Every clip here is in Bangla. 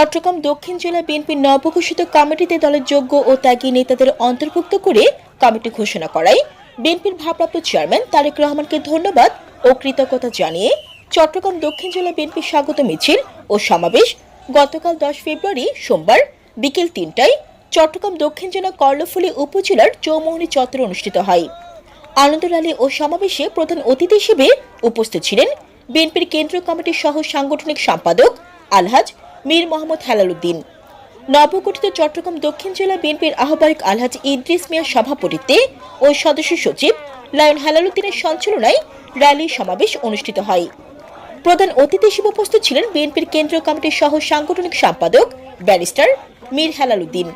চট্টগ্রাম দক্ষিণ জেলা বিএনপির নবঘোষিত কমিটিতে দলের যোগ্য ও ত্যাগী নেতাদের অন্তর্ভুক্ত করে কমিটি ঘোষণা করায় বিএনপির ভারপ্রাপ্ত চেয়ারম্যান তারেক রহমানকে ধন্যবাদ ও কৃতজ্ঞতা জানিয়ে চট্টগ্রাম দক্ষিণ জেলা বিএনপির স্বাগত মিছিল ও সমাবেশ গতকাল দশ ফেব্রুয়ারি সোমবার বিকেল তিনটায় চট্টগ্রাম দক্ষিণ জেলা কর্ণফুলী উপজেলার চৌমোহনী চত্বরে অনুষ্ঠিত হয়। আনন্দ র্যালি ও সমাবেশে প্রধান অতিথি হিসেবে উপস্থিত ছিলেন বিএনপির কেন্দ্রীয় কমিটির সহ সাংগঠনিক সম্পাদক আলহাজ মীর মোহাম্মদ হেলালুদ্দিন নবগঠিত চট্টগ্রাম দক্ষিণ জেলা বিএনপির আহ্বায়ক আলহাজ ইদ্রিস মিয়ার সভাপতিত্বে ও সদস্য সচিব লায়ন হেলালুদ্দিনের সঞ্চালনায় র্যালি সমাবেশ অনুষ্ঠিত হয়। প্রধান অতিথি হিসেবে উপস্থিত ছিলেন বিএনপির কেন্দ্রীয় কমিটির সহ সাংগঠনিক সম্পাদক ব্যারিস্টার মীর হেলালুদ্দিন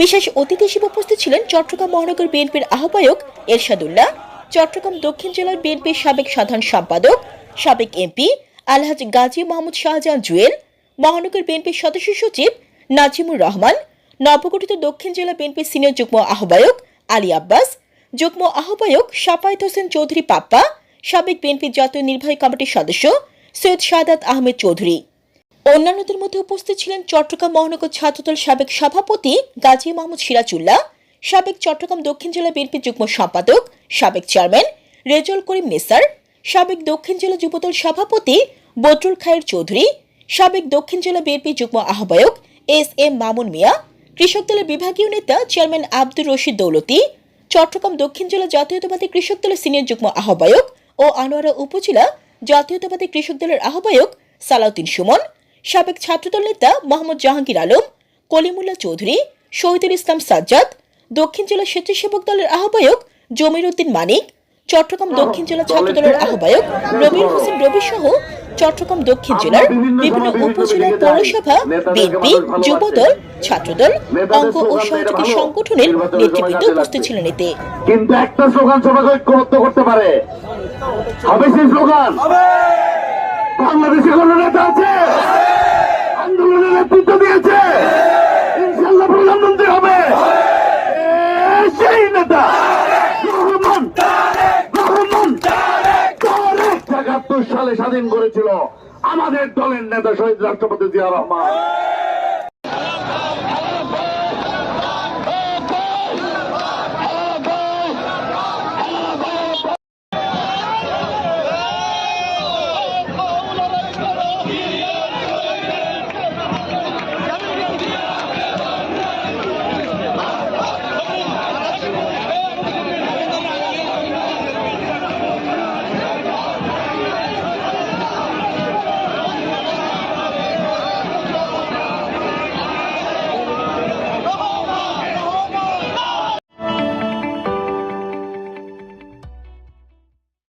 বিশেষ অতিথি হিসেবে উপস্থিত ছিলেন চট্টগ্রাম মহানগর বিএনপির আহ্বায়ক এরশাদুল্লাহ, চট্টগ্রাম দক্ষিণ জেলার বিএনপির সাবেক সাধারণ সম্পাদক, সাবেক এমপি আলহাজ গাজী মোহাম্মদ শাহজাহান জুয়েল মহানগর বিএনপির সদস্য সচিব নাজিমুর রহমান, নবগঠিত দক্ষিণ জেলা বিএনপির সিনিয়র যুগ্ম আহ্বায়ক আলী আব্বাস, যুগ্ম আহ্বায়ক সাপায়েত হোসেন চৌধুরী পাপ্পা, সাবেক বিএনপির জাতীয় নির্বাহী কমিটির সদস্য সৈয়দ শাহাদাত আহমেদ চৌধুরী। অন্যান্যদের মধ্যে উপস্থিত ছিলেন চট্টগ্রাম মহানগর ছাত্রদল সাবেক সভাপতি গাজী মোহাম্মদ সিরাজুল্লাহ, সাবেক চট্টগ্রাম দক্ষিণ জেলা বিএনপি যুগ্ম সম্পাদক সাবেক চেয়ারম্যান রেজল করিম নেসার সাবেক দক্ষিণ জেলা যুবদল সভাপতি বদরুল খায়ের চৌধুরী সাবেক দক্ষিণ জেলা বিএনপি যুগ্ম আহ্বায়ক এস এম মামুন মিয়া, কৃষক দলের বিভাগীয় নেতা চেয়ারম্যান আব্দুর রশিদ দৌলতি, চট্টগ্রাম দক্ষিণ জেলা জাতীয়তাবাদী কৃষক দলের সিনিয়র যুগ্ম আহ্বায়ক ও আনোয়ারা উপজেলা জাতীয়তাবাদী কৃষক দলের আহ্বায়ক সালাউদ্দিন সুমন, সাবেক ছাত্রদল নেতা মোহাম্মদ জাহাঙ্গীর আলম কলিমুল্লাহ চৌধুরী, শহীদুল ইসলাম সাজ্জাদ, দক্ষিণ জেলা স্বেচ্ছাসেবক দলের আহ্বায়ক জমির উদ্দিন মানিক, চট্টগ্রাম দক্ষিণ জেলা ছাত্রদলের আহ্বায়ক রবির হোসেন রবি সহ চট্টগ্রাম দক্ষিণ জেলার বিভিন্ন উপজেলা পৌরসভা বিএনপি যুবদল ছাত্রদল অঙ্গ ও সহযোগী সংগঠনের নেতৃবৃন্দ উপস্থিত ছিলেন এতে। কিন্তু একটা স্লোগান সবাই ঐক্যবদ্ধ করতে পারে। হবে সেই স্লোগান। বাংলাদেশে কোন নেতা আছে? আন্দোলনের নেতৃত্ব দিয়েছে ইনশাল্লাহ প্রধানমন্ত্রী হবে এ, সেই নেতা রহমান রহমান একাত্তর সালে স্বাধীন করেছিল। আমাদের দলের নেতা শহীদ রাষ্ট্রপতি জিয়া রহমান।